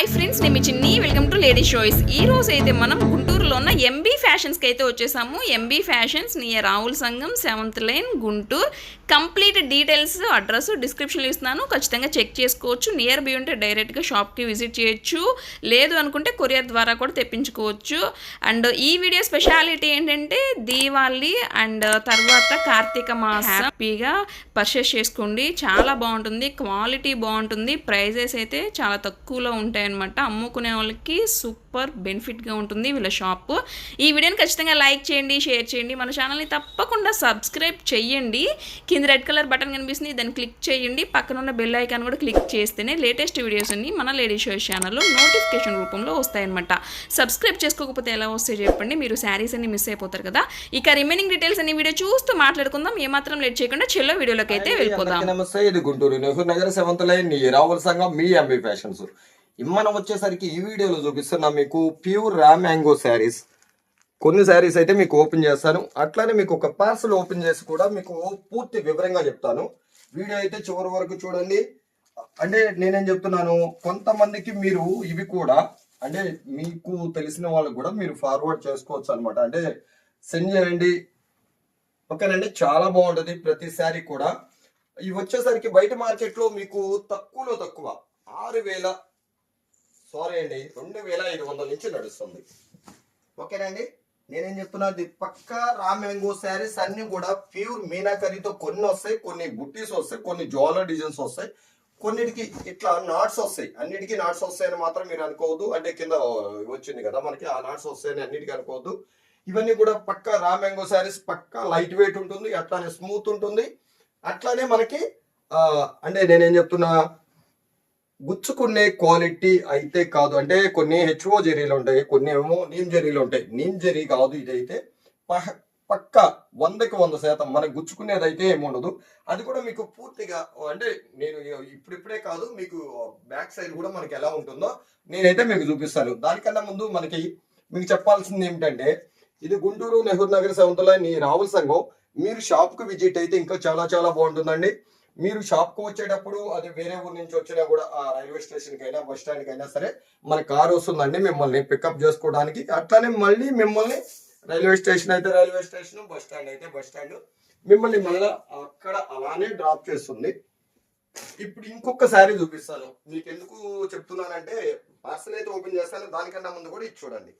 Hi friends నేను మీ చిన్ని. Welcome to lady షోయిస్ ఈ రోజు అయితే మనం గుంటూరులో ఉన్న ఎంబీ ఫ్యాషన్స్కి అయితే వచ్చేసాము. MB fashions near Rahul Sangham seventh line Guntur. Complete details address డిస్క్రిప్షన్లో ఇస్తున్నాను. ఖచ్చితంగా చెక్ చేసుకోవచ్చు. నియర్ బై ఉంటే డైరెక్ట్గా షాప్కి విజిట్ చేయొచ్చు. లేదు అనుకుంటే కొరియర్ ద్వారా కూడా తెప్పించుకోవచ్చు. అండ్ ఈ వీడియో స్పెషాలిటీ ఏంటంటే దీవాళి అండ్ తర్వాత కార్తీక మాసం. హ్యాపీగా పర్చేస్ చేసుకోండి. చాలా బాగుంటుంది. క్వాలిటీ బాగుంటుంది. ప్రైజెస్ అయితే చాలా తక్కువలో ఉంటాయి ఉంటాయన్నమాట అమ్ముకునే వాళ్ళకి సూపర్ బెనిఫిట్గా ఉంటుంది వీళ్ళ షాప్. ఈ వీడియోని ఖచ్చితంగా లైక్ చేయండి షేర్ చేయండి. మన ఛానల్ని తప్పకుండా సబ్స్క్రైబ్ చేయండి కింద రెడ్ కలర్ బటన్ కనిపిస్తుంది దాన్ని క్లిక్ చేయండి. పక్కన ఉన్న బెల్ ఐకాన్ కూడా క్లిక్ చేస్తేనే లేటెస్ట్ వీడియోస్ అన్ని మన లేడీ షో ఛానల్లో నోటిఫికేషన్ రూపంలో వస్తాయన్నమాట. సబ్స్క్రైబ్ చేసుకోకపోతే ఎలా వస్తే చెప్పండి? మీరు శారీస్ అన్ని మిస్ అయిపోతారు కదా. ఇక రిమైనింగ్ డీటెయిల్స్ అన్ని వీడియో చూస్తూ మాట్లాడుకుందాం. ఏమాత్రం లేట్ చేయకుండా చెల్లో వీడియోలోకి అయితే వెళ్ళిపోదాం అందరికీ నమస్తే. ఇది గుంటూరు నెహ్రూ నగర సెవెంత్ లైన్ రావుల సంఘం మీ ఎంబీ ఫ్యాషన్స్ మనం వచ్చేసరికి ఈ వీడియోలో చూపిస్తున్నా మీకు ప్యూర్ రా మ్యాంగో శారీస్. కొన్ని శారీస్ అయితే మీకు ఓపెన్ చేస్తాను. అట్లానే మీకు ఒక పార్సల్ ఓపెన్ చేసి కూడా మీకు పూర్తి వివరంగా చెప్తాను. వీడియో అయితే చివరి వరకు చూడండి. అంటే నేనేం చెప్తున్నాను కొంతమందికి మీరు ఇవి కూడా అంటే మీకు తెలిసిన వాళ్ళకు కూడా మీరు ఫార్వర్డ్ చేసుకోవచ్చు అనమాట అంటే సెండ్ చేయండి. ఓకేనండి? చాలా బాగుంటుంది ప్రతి శారీ కూడా. ఇవి వచ్చేసరికి బయట మార్కెట్లో మీకు తక్కువలో తక్కువ ఆరు వేల సారీ అండి. రెండు వేల ఐదు వందల నుంచి నడుస్తుంది. ఓకేనండి నేనేం చెప్తున్నా పక్క పక్కా రా మ్యాంగో శారీస్ అన్ని కూడా ప్యూర్ మీనాకరితో కొన్ని వస్తాయి కొన్ని బుట్టీస్ వస్తాయి కొన్ని జ్వాలర్ డిజైన్స్ వస్తాయి కొన్నిటికి ఇట్లా నాట్స్ వస్తాయి. అన్నిటికీ నాట్స్ వస్తాయని మాత్రం మీరు అనుకోవద్దు. అంటే కింద వచ్చింది కదా మనకి ఆ నాట్స్ వస్తాయని అన్నిటికీ అనుకోవద్దు. ఇవన్నీ కూడా పక్కా రా మ్యాంగో శారీస్ పక్కా లైట్ వెయిట్ ఉంటుంది అట్లానే స్మూత్ ఉంటుంది. అట్లానే మనకి అంటే నేనేం చెప్తున్నా గుచ్చుకునే క్వాలిటీ అయితే కాదు. అంటే కొన్ని హెచ్ఓ జెరీలు ఉంటాయి కొన్ని ఏమో నీమ్ జెరీలు ఉంటాయి. నీమ్ జెరీ కాదు ఇదైతే. పహ- పక్క వందకి వంద శాతం మనకు గుచ్చుకునేది అయితే ఏముండదు అది కూడా మీకు పూర్తిగా అంటే నేను ఇప్పుడిప్పుడే కాదు మీకు బ్యాక్ సైడ్ కూడా మనకి ఎలా ఉంటుందో నేనైతే మీకు చూపిస్తాను. దానికన్నా ముందు మనకి మీకు చెప్పాల్సింది ఏమిటంటే ఇది గుంటూరు నెహ్రూ నగర్ సెవెంత్ లైన్ ఈ రావుల సంఘం. మీరు షాప్కి విజిట్ అయితే ఇంకా చాలా చాలా బాగుంటుందండి. మీరు షాప్కు వచ్చేటప్పుడు అది వేరే ఊరు నుంచి వచ్చినా కూడా ఆ రైల్వే స్టేషన్కి అయినా బస్ స్టాండ్కి అయినా సరే మన కార్ వస్తుందండి మిమ్మల్ని పికప్ చేసుకోవడానికి. అట్లానే మళ్ళీ మిమ్మల్ని రైల్వే స్టేషన్ అయితే రైల్వే స్టేషన్ బస్ స్టాండ్ అయితే బస్ స్టాండ్. మిమ్మల్ని మళ్ళీ అక్కడ అలానే డ్రాప్ చేస్తుంది. ఇప్పుడు ఇంకొక శారీ చూపిస్తాను. మీకు ఎందుకు చెప్తున్నానంటే పార్సల్ అయితే ఓపెన్ చేస్తాను దానికన్నా ముందు కూడా ఇది చూడండి.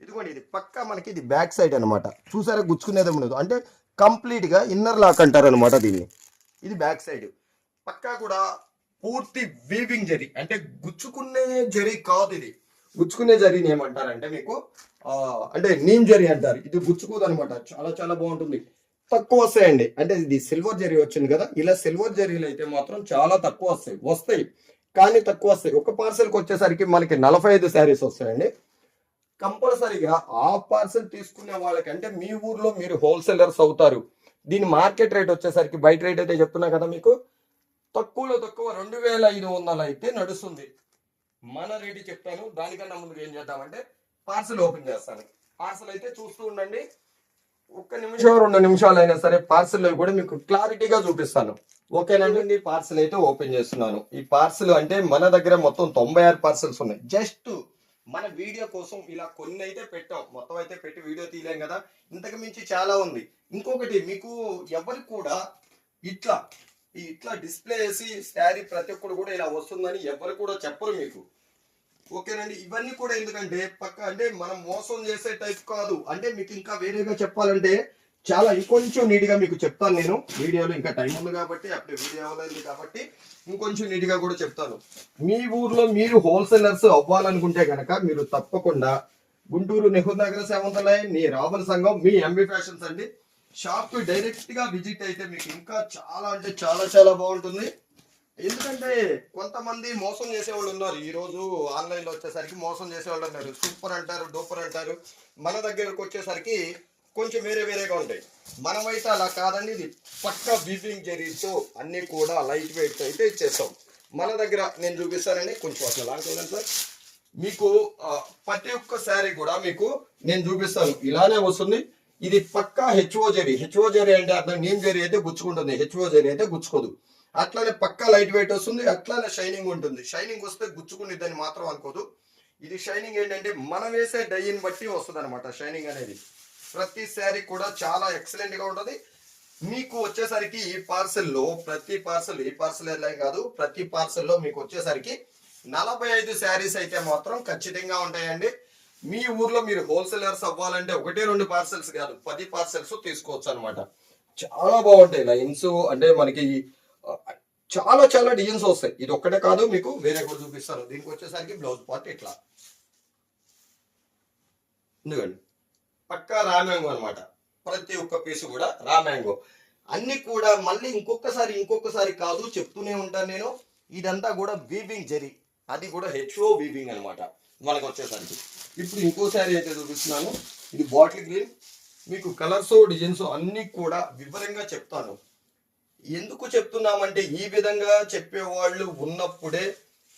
ఇదిగోండి ఇది పక్కా మనకి ఇది బ్యాక్ సైడ్ అనమాట చూసారా గుచ్చుకునేది ఉండదు అంటే కంప్లీట్గా ఇన్నర్ లాక్ అంటారు అనమాట దీన్ని. ఇది బ్యాక్ సైడ్. పక్కా కూడా పూర్తి వీవింగ్ జరీ. అంటే గుచ్చుకునే జరీ కాదు ఇది. గుచ్చుకునే జరీని ఏమంటారంటే మీకు అంటే నీమ్ జరీ అంటారు. ఇది గుచ్చుకోదు అనమాట చాలా చాలా బాగుంటుంది. తక్కువ వస్తాయండి. అంటే ఇది సిల్వర్ జరీ వచ్చింది కదా ఇలా సిల్వర్ జరీలు అయితే మాత్రం చాలా తక్కువ వస్తాయి. వస్తాయి. కానీ తక్కువ వస్తాయి. ఒక పార్సల్కి వచ్చేసరికి మనకి నలభై ఐదు శారీస్ వస్తాయండి. కంపల్సరీగా ఆ పార్సల్ తీసుకునే వాళ్ళకి అంటే మీ ఊర్లో మీరు హోల్సేలర్స్ అవుతారు. దీని మార్కెట్ రేట్ వచ్చేసరికి బయట రేట్ అయితే చెప్తున్నా కదా మీకు? తక్కువలో తక్కువ రెండు వేల ఐదు వందలు అయితే నడుస్తుంది. మన రేటు చెప్తాను. దానికన్నా ముందు ఏం చేద్దామంటే పార్సల్ ఓపెన్ చేస్తాను. పార్సల్ అయితే చూస్తూ ఉండండి. ఒక్క నిమిషం రెండు నిమిషాలు అయినా సరే పార్సల్ కూడా మీకు క్లారిటీగా చూపిస్తాను. ఓకేనండి పార్సల్ అయితే ఓపెన్ చేస్తున్నాను. ఈ పార్సల్ అంటే మన దగ్గర మొత్తం తొంభై ఆరు పార్సల్స్ ఉన్నాయి. జస్ట్ మన వీడియో కోసం ఇలా కొన్ని అయితే పెట్టాం. మొత్తం అయితే పెట్టి వీడియో తీయలేం కదా? ఇంతకు మించి చాలా ఉంది. ఇంకొకటి మీకు ఎవరు కూడా ఇట్లా ఈ ఇట్లా డిస్ప్లే చేసి శారీ ప్రతి ఒక్కరు కూడా ఇలా వస్తుందని ఎవరు కూడా చెప్పరు మీకు. ఓకేనండి? ఇవన్నీ కూడా ఎందుకంటే పక్క అంటే మనం మోసం చేసే టైప్ కాదు. అంటే మీకు ఇంకా వేరేగా చెప్పాలంటే చాలా ఇంకొంచెం నీట్గా మీకు చెప్తాను నేను. వీడియోలో ఇంకా టైం ఉంది కాబట్టి అప్పుడు వీడియో అవ్వలేదు కాబట్టి ఇంకొంచెం నీట్గా కూడా చెప్తాను. మీ ఊర్లో మీరు హోల్సేలర్స్ అవ్వాలనుకుంటే కనుక మీరు తప్పకుండా గుంటూరు నెహ్రూ నగర సెవెంత్ నీ మీ రావల సంఘం మీ ఎంబీ ఫ్యాషన్స్ అండి షాప్ డైరెక్ట్గా విజిట్ అయితే మీకు ఇంకా చాలా అంటే చాలా చాలా బాగుంటుంది. ఎందుకంటే కొంతమంది మోసం చేసేవాళ్ళు ఉన్నారు. ఈరోజు ఆన్లైన్లో వచ్చేసరికి మోసం చేసేవాళ్ళు ఉన్నారు. సూపర్ అంటారు డూపర్ అంటారు. మన దగ్గరకు వచ్చేసరికి కొంచెం వేరే వేరేగా ఉంటాయి. మనమైతే అలా కాదండి ఇది పక్క వీవింగ్ జరీతో అన్నీ కూడా లైట్ వెయిట్ అయితే ఇచ్చేస్తాం. మన దగ్గర నేను చూపిస్తానండి కొంచెం అసలు లాంటి సార్. మీకు ప్రతి ఒక్క శారీ కూడా మీకు నేను చూపిస్తాను ఇలానే వస్తుంది. ఇది పక్కా హెచ్ఓ జరీ. హెచ్ఓ జరీ అంటే అర్థం నీమ్ జరీ అయితే గుచ్చుకుంటుంది హెచ్ఓ జరీ అయితే గుచ్చుకోదు. అట్లానే పక్కా లైట్ వెయిట్ వస్తుంది అట్లానే షైనింగ్ ఉంటుంది. షైనింగ్ వస్తే గుచ్చుకునిద్దని మాత్రం అనుకోదు. ఇది షైనింగ్ ఏంటంటే మనం వేసే డైని బట్టి వస్తుంది అనమాట షైనింగ్ అనేది. ప్రతి శారీ కూడా చాలా ఎక్సలెంట్గా ఉంటుంది. మీకు వచ్చేసరికి ఈ పార్సెల్లో ప్రతి పార్సెల్ ఈ పార్సెల్ ఎలా కాదు ప్రతి పార్సెల్లో మీకు వచ్చేసరికి నలభై ఐదు శారీస్ అయితే మాత్రం ఖచ్చితంగా ఉంటాయండి. మీ ఊర్లో మీరు హోల్సేలర్స్ అవ్వాలంటే ఒకటి రెండు పార్సెల్స్ కాదు పది పార్సెల్స్ తీసుకోవచ్చు అనమాట చాలా బాగుంటాయి లైన్స్ అంటే మనకి చాలా చాలా డిజైన్స్ వస్తాయి. ఇది ఒక్కటే కాదు మీకు వేరే కూడా చూపిస్తాను. దీనికి వచ్చేసరికి బ్లౌజ్ పార్ట్ ఇట్లా. ఎందుకండి పక్కా రామ్యాంగో అనమాట ప్రతి ఒక్క పీసు కూడా రామ్యాంగో అన్ని కూడా మళ్ళీ ఇంకొకసారి ఇంకొకసారి కాదు చెప్తూనే ఉంటాను నేను. ఇదంతా కూడా వీవింగ్ జరి. అది కూడా హెచ్ఓ వీవింగ్ అనమాట మనకు వచ్చేసరికి. ఇప్పుడు ఇంకో శారీ అయితే చూపిస్తున్నాను. ఇది బాటిల్ గ్రీన్ మీకు కలర్స్ డిజైన్స్ అన్నీ కూడా వివరంగా చెప్తాను. ఎందుకు చెప్తున్నామంటే ఈ విధంగా చెప్పేవాళ్ళు ఉన్నప్పుడే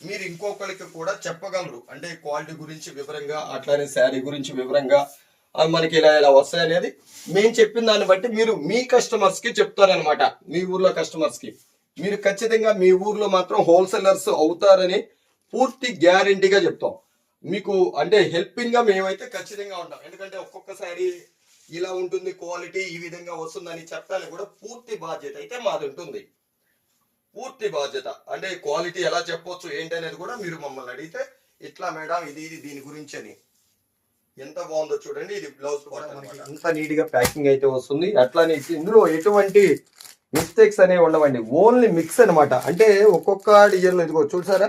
మీరు ఇంకొకరికి కూడా చెప్పగలరు. అంటే క్వాలిటీ గురించి వివరంగా అట్లానే శారీ గురించి వివరంగా అది మనకి ఇలా ఇలా వస్తాయి అనేది మేము చెప్పిన దాన్ని బట్టి మీరు మీ కస్టమర్స్కి చెప్తారనమాట మీ ఊర్లో కస్టమర్స్కి మీరు ఖచ్చితంగా మీ ఊర్లో మాత్రం హోల్సేలర్స్ అవుతారని పూర్తి గ్యారంటీగా చెప్తాం. మీకు అంటే హెల్పింగ్గా మేమైతే ఖచ్చితంగా ఉంటాం. ఎందుకంటే ఒక్కొక్కసారి ఇలా ఉంటుంది క్వాలిటీ ఈ విధంగా వస్తుందని చెప్పడానికి కూడా పూర్తి బాధ్యత అయితే మాది ఉంటుంది. పూర్తి బాధ్యత. అంటే క్వాలిటీ ఎలా చెప్పొచ్చు ఏంటి అనేది కూడా మీరు మమ్మల్ని అడిగితే ఇట్లా మేడం ఇది ఇది దీని గురించి అని. ఎంత బాగుందో చూడండి. ఇది బ్లౌజ్ ఇంత నీట్గా ప్యాకింగ్ అయితే వస్తుంది. అట్లానే ఇందులో ఎటువంటి మిస్టేక్స్ అనేవి ఉండవండి. ఓన్లీ మిక్స్ అన్నమాట. అంటే ఒక్కొక్క డిజైన్ ఇదిగో చూసారా?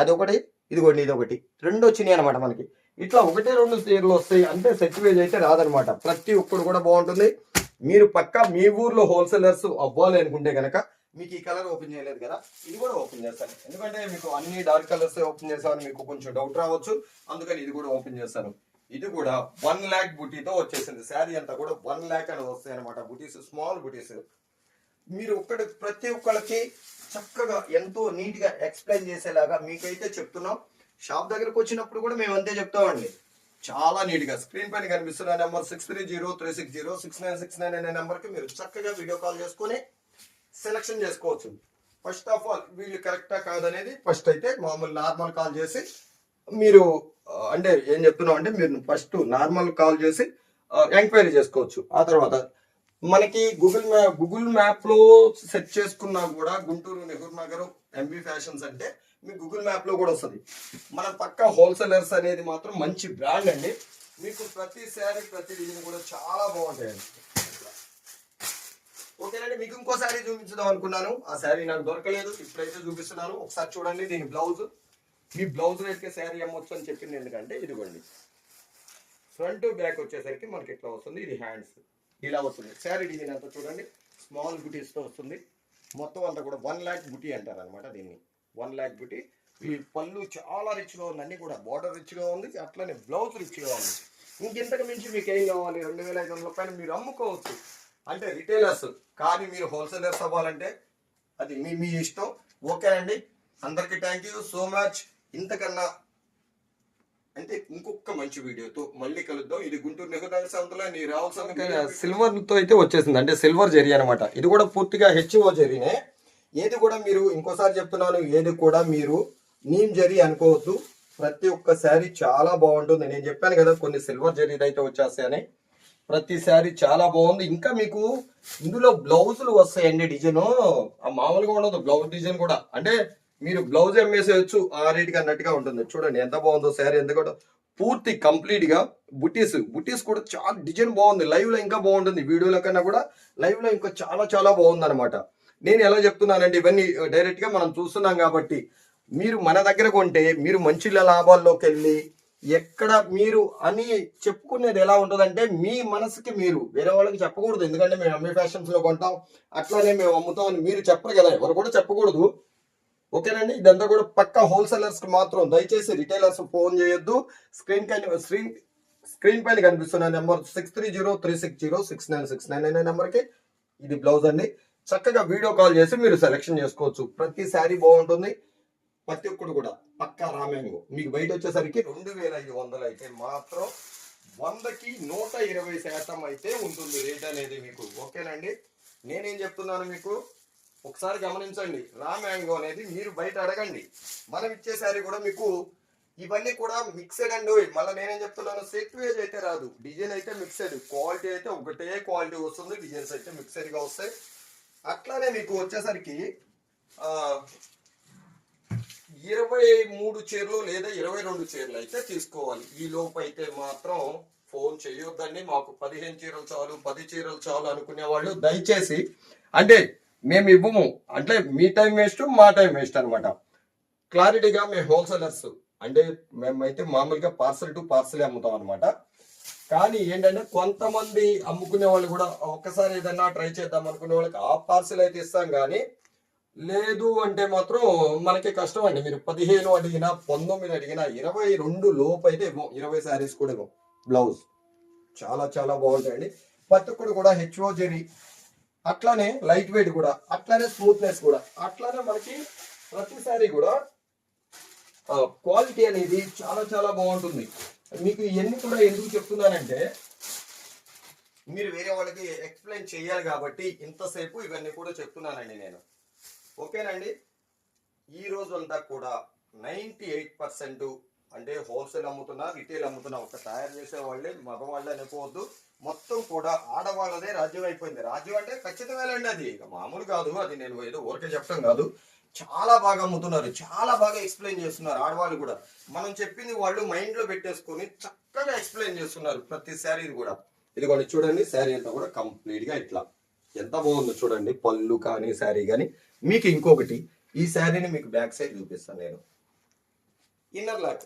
అది ఒకటి ఇదిగోండి ఇది ఒకటి రెండు వచ్చినాయి అనమాట మనకి. ఇట్లా ఒకటే రెండు చీరలు వస్తాయి అంటే సెట్ వేజ్ అయితే రాదనమాట ప్రతి ఒక్కడు కూడా బాగుంటుంది. మీరు పక్కా మీ ఊర్లో హోల్సేలర్స్ అవ్వాలి అనుకుంటే కనుక మీకు ఈ కలర్ ఓపెన్ చేయలేదు కదా ఇది కూడా ఓపెన్ చేస్తాను. ఎందుకంటే మీకు అన్ని డార్క్ కలర్స్ ఓపెన్ చేస్తామని మీకు కొంచెం డౌట్ రావచ్చు. అందుకని ఇది కూడా ఓపెన్ చేస్తాను. ఇది కూడా వన్ ల్యాక్ బుటీతో వచ్చేసింది. శారీ అంతా కూడా వన్ ల్యాక్ అని వస్తాయి అనమాట బుటీస్ స్మాల్ బుటీస్. మీరు ఒక్కటి ప్రతి ఒక్కళ్ళకి చక్కగా ఎంతో నీట్గా ఎక్స్ప్లెయిన్ చేసేలాగా మీకైతే చెప్తున్నాం. షాప్ దగ్గరకు వచ్చినప్పుడు కూడా మేము అంతే చెప్తామండి. చాలా నీట్గా స్క్రీన్ పైన కనిపిస్తున్న number six three zero three six zero six nine six nine అనే నెంబర్కి మీరు చక్కగా వీడియో కాల్ చేసుకొని సెలెక్షన్ చేసుకోవచ్చు. ఫస్ట్ ఆఫ్ ఆల్ వీళ్ళు కరెక్టా కాదనేది ఫస్ట్ అయితే మామూలు నార్మల్ కాల్ చేసి మీరు అంటే ఏం చెప్తున్నాం అంటే మీరు ఫస్ట్ నార్మల్ కాల్ చేసి ఎంక్వైరీ చేసుకోవచ్చు. ఆ తర్వాత మనకి గూగుల్ మ్యాప్ గూగుల్ మ్యాప్లో సెట్ చేసుకున్నా కూడా గుంటూరు నెహ్రూ నగర్ ఎంబీ ఫ్యాషన్స్ అంటే మీ గూగుల్ మ్యాప్లో కూడా వస్తుంది. మన పక్క హోల్సేలర్స్ అనేది మాత్రం మంచి బ్రాండ్ అండి. మీకు ప్రతి శారీ ప్రతి డిజైన్ కూడా చాలా బాగుంటాయండి. ఓకేనండి మీకు ఇంకో శారీ చూపించుదాం అనుకున్నాను. ఆ శారీ నాకు దొరకలేదు. ఇప్పుడైతే చూపిస్తున్నాను. ఒకసారి చూడండి దీని బ్లౌజ్. మీ బ్లౌజ్ వేస్తే శారీ అమ్మొచ్చు అని చెప్పింది ఎందుకంటే ఇదిగోండి. ఫ్రంట్ బ్యాక్ వచ్చేసరికి మనకి ఇట్లా వస్తుంది? ఇది హ్యాండ్స్. ఇలా వస్తుంది. శారీ డిజైన్ అంతా చూడండి. స్మాల్ బుటీస్తో వస్తుంది. మొత్తం అంతా కూడా వన్ ల్యాక్ బుటీ అంటారు అనమాట దీన్ని. వన్ ల్యాక్ బుటీ. ఈ పళ్ళు చాలా రిచ్గా ఉంది. కూడా బార్డర్ రిచ్గా ఉంది. అట్లనే బ్లౌజ్ రిచ్గా ఉంది. ఇంకెంతకు మించి మీకు ఏం కావాలి? రెండు వేల ఐదు వందల రూపాయలు మీరు అమ్ముకోవచ్చు. అంటే రిటైలర్స్. కానీ మీరు హోల్సేలర్స్ అవ్వాలంటే అది మీ మీ ఇష్టం. ఓకేనండి. అందరికీ థ్యాంక్ యూ సో మచ్. ఇంతకన్నా అంటే ఇంకొక మంచి వీడియోతో మళ్ళీ కలుద్దాం. ఇది గుంటూరు నెహ్రూ సంతలో నీ రావాల్సిన సిల్వర్తో అయితే వచ్చేసింది. అంటే సిల్వర్ జెరీ అనమాట ఇది కూడా పూర్తిగా హెచ్ఓ జెరీనే. ఏది కూడా మీరు ఇంకోసారి చెప్తున్నాను ఏది కూడా మీరు నీమ్ జరీ అనుకోవద్దు. ప్రతి ఒక్క శారీ చాలా బాగుంటుంది. నేను చెప్పాను కదా కొన్ని సిల్వర్ జరీలు అయితే వచ్చేస్తాయని. ప్రతి శారీ చాలా బాగుంది. ఇంకా మీకు ఇందులో బ్లౌజులు వస్తాయండి డిజైన్. ఆ మామూలుగా ఉండదు బ్లౌజ్ డిజైన్ కూడా. అంటే మీరు బ్లౌజ్ అమ్మేసేయచ్చు ఆ రేటుకి అన్నట్టుగా ఉంటుంది. చూడండి ఎంత బాగుందో శారీ ఎంత కూడా పూర్తి కంప్లీట్గా బుటీస్ బుటీస్ కూడా చాలా డిజైన్ బాగుంది. లైవ్లో ఇంకా బాగుంటుంది. వీడియోలో కన్నా కూడా లైవ్లో ఇంకా చాలా చాలా బాగుంది అనమాట నేను ఎలా చెప్తున్నానంటే ఇవన్నీ uh, డైరెక్ట్గా మనం చూస్తున్నాం కాబట్టి మీరు మన దగ్గర కొంటే మీరు మంచి లాభాల్లోకి వెళ్ళి ఎక్కడ మీరు అని చెప్పుకునేది ఎలా ఉంటుందంటే మీ మనసుకి మీరు వేరే వాళ్ళకి చెప్పకూడదు. ఎందుకంటే మేము అమ్మే ఫ్యాషన్స్లో కొంటాం అట్లానే మేము అమ్ముతాం అని మీరు చెప్పరు కదా. ఎవరు కూడా చెప్పకూడదు. ఓకేనండి? ఇదంతా కూడా పక్క హోల్సేలర్స్కి మాత్రం దయచేసి రిటైలర్స్ ఫోన్ చేయొద్దు. స్క్రీన్ పైన స్క్రీన్ స్క్రీన్ పైన కనిపిస్తున్న number six three zero three six zero six nine six nine అనే నెంబర్కి ఇది బ్లౌజ్ అండి. చక్కగా వీడియో కాల్ చేసి మీరు సెలెక్షన్ చేసుకోవచ్చు. ప్రతి శారీ బాగుంటుంది. ప్రతి ఒక్కటి కూడా పక్కా రామ్యాంగు మీకు బయట వచ్చేసరికి రెండు వేల ఐదు వందలు అయితే మాత్రం వందకి నూట ఇరవై శాతం అయితే ఉంటుంది రేట్ అనేది మీకు. ఓకేనండి? నేనేం చెప్తున్నాను మీకు? ఒకసారి గమనించండి. రా మ్యాంగో అనేది మీరు బయట అడగండి. మనం ఇచ్చే శారీ కూడా మీకు ఇవన్నీ కూడా మిక్సెడ్ అండి మళ్ళీ నేనేం చెప్తున్నాను సెట్ వేజ్ అయితే రాదు. డిజైన్ అయితే మిక్సెడ్ క్వాలిటీ అయితే ఒకటే క్వాలిటీ వస్తుంది. డిజైన్స్ అయితే మిక్సెడ్గా వస్తాయి. అట్లానే మీకు వచ్చేసరికి ఇరవై మూడు చీరలు లేదా ఇరవై రెండు చీరలు అయితే తీసుకోవాలి. ఈ లోపు అయితే మాత్రం ఫోన్ చేయొద్దండి. మాకు పదిహేను చీరలు చాలు పది చీరలు చాలు అనుకునే వాళ్ళు దయచేసి అంటే మేము ఇవ్వము. అంటే మీ టైం వేస్ట్ మా టైం వేస్ట్ అనమాట క్లారిటీగా మేము హోల్సేలర్స్ అంటే మేమైతే మామూలుగా పార్సల్ టు పార్సల్ అమ్ముతాం అనమాట కానీ ఏంటంటే కొంతమంది అమ్ముకునే వాళ్ళు కూడా ఒక్కసారి ఏదైనా ట్రై చేద్దాం అనుకునే వాళ్ళకి ఆ పార్సల్ అయితే ఇస్తాం కానీ లేదు అంటే మాత్రం మనకి కష్టం అండి. మీరు పదిహేను అడిగినా పంతొమ్మిది అడిగినా ఇరవై రెండు లోపు అయితే ఇవ్వం. ఇరవై శారీస్ కూడా ఇవ్వం. బ్లౌజ్ చాలా చాలా బాగుంటాయండి. పత్తుకుడు కూడా హెచ్ఓ జెరీ అట్లానే లైట్ వెయిట్ కూడా అట్లానే స్మూత్నెస్ కూడా అట్లానే మనకి ప్రతిసారి కూడా క్వాలిటీ అనేది చాలా చాలా బాగుంటుంది. మీకు ఇవన్నీ కూడా ఎందుకు చెప్తున్నానంటే మీరు వేరే వాళ్ళకి ఎక్స్ప్లెయిన్ చేయాలి కాబట్టి ఇంతసేపు ఇవన్నీ కూడా చెప్తున్నానండి నేను. ఓకేనండి? ఈ రోజు అంతా కూడా నైంటీ ఎయిట్ పర్సెంట్ అంటే హోల్సేల్ అమ్ముతున్నా రిటైల్ అమ్ముతున్నా ఒక తయారు చేసే వాళ్ళే మగవాళ్ళు అనుకోవద్దు. మొత్తం కూడా ఆడవాళ్ళదే రాజ్యం అయిపోయింది. రాజ్యం అంటే ఖచ్చితమేనండి అది. ఇక మామూలు కాదు. అది నేను ఏదో ఊరికే చెప్పడం కాదు. చాలా బాగా అమ్ముతున్నారు. చాలా బాగా ఎక్స్ప్లెయిన్ చేస్తున్నారు ఆడవాళ్ళు కూడా. మనం చెప్పింది వాళ్ళు మైండ్లో పెట్టేసుకొని చక్కగా ఎక్స్ప్లెయిన్ చేస్తున్నారు ప్రతి శారీది కూడా. ఇదిగోండి చూడండి శారీ అంతా కూడా కంప్లీట్గా ఇట్లా. ఎంత బాగుందో చూడండి. పళ్ళు కానీ శారీ కానీ. మీకు ఇంకొకటి ఈ శారీని మీకు బ్యాక్ సైడ్ చూపిస్తాను నేను. ఇన్నర్ లాక్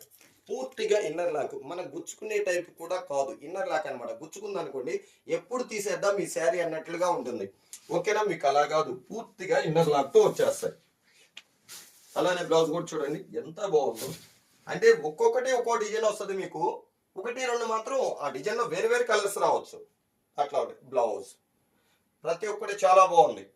పూర్తిగా ఇన్నర్ లాక్ మనం గుచ్చుకునే టైప్ కూడా కాదు. ఇన్నర్ లాక్ అన్నమాట. గుచ్చుకుంది అనుకోండి ఎప్పుడు తీసేద్దాం? ఈ శారీ అన్నట్లుగా ఉంటుంది. ఓకేనా? మీకు అలా కాదు. పూర్తిగా ఇన్నర్ లాక్తో వచ్చేస్తాయి. అలానే బ్లౌజ్ కూడా చూడండి. ఎంత బాగుందో. అంటే ఒక్కొక్కటి ఒక్కో డిజైన్ వస్తుంది మీకు. ఒకటి రెండు మాత్రం ఆ డిజైన్లో వేరే వేరే కలర్స్ రావచ్చు. అట్లా బ్లౌజ్ ప్రతి ఒక్కటి చాలా బాగుంది.